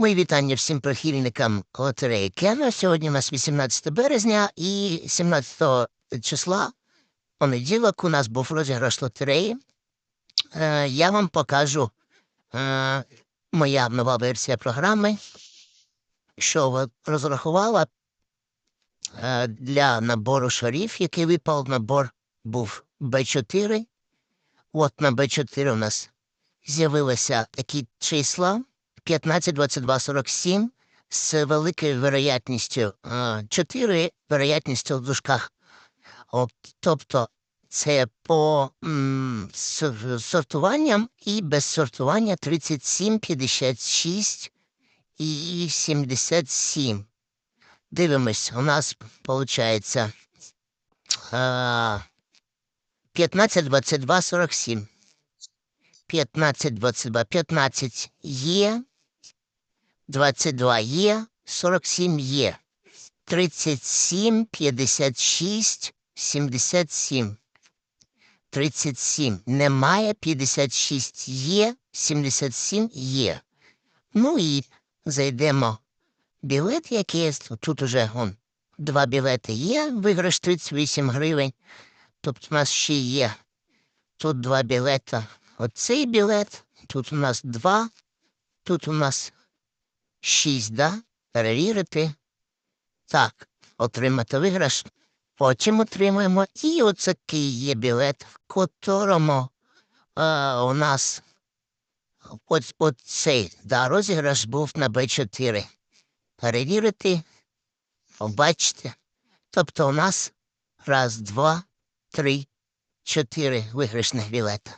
Мої вітання всім прихильникам лотереї Кена. Сьогодні у нас 18 березня і 17 числа, понеділок, у нас був розіграш лотереї. Е, я вам покажу е, моя нова версія програми, що розрахувала е, для набору шарів, який випав набор був Б4. От на Б4 у нас з'явилися такі числа 15, 22, 47 з великою вероятністю е, 4, вероятністю в дужках. От, тобто це по м, сор- сортуванням і без сортування 37, 56 і 77. Дивимось, у нас виходить е, 15, 22, 47. 15, 22, 15 є, 22 є, 47 є, 37, 56, 77. 37 немає, 56 є, 77 є. Ну і зайдемо білет якийсь, тут уже он, два білети є, виграш 38 гривень. Тобто у нас ще є тут два білета. Оцей білет, тут у нас два, тут у нас шість, да? Перевірити. Так, отримати виграш. Потім отримаємо. І оцякий є білет, в котрому е, у нас от, от цей да, розіграш був на Б4. Перевірити, побачите. Тобто у нас раз, два, три, чотири виграшних білета.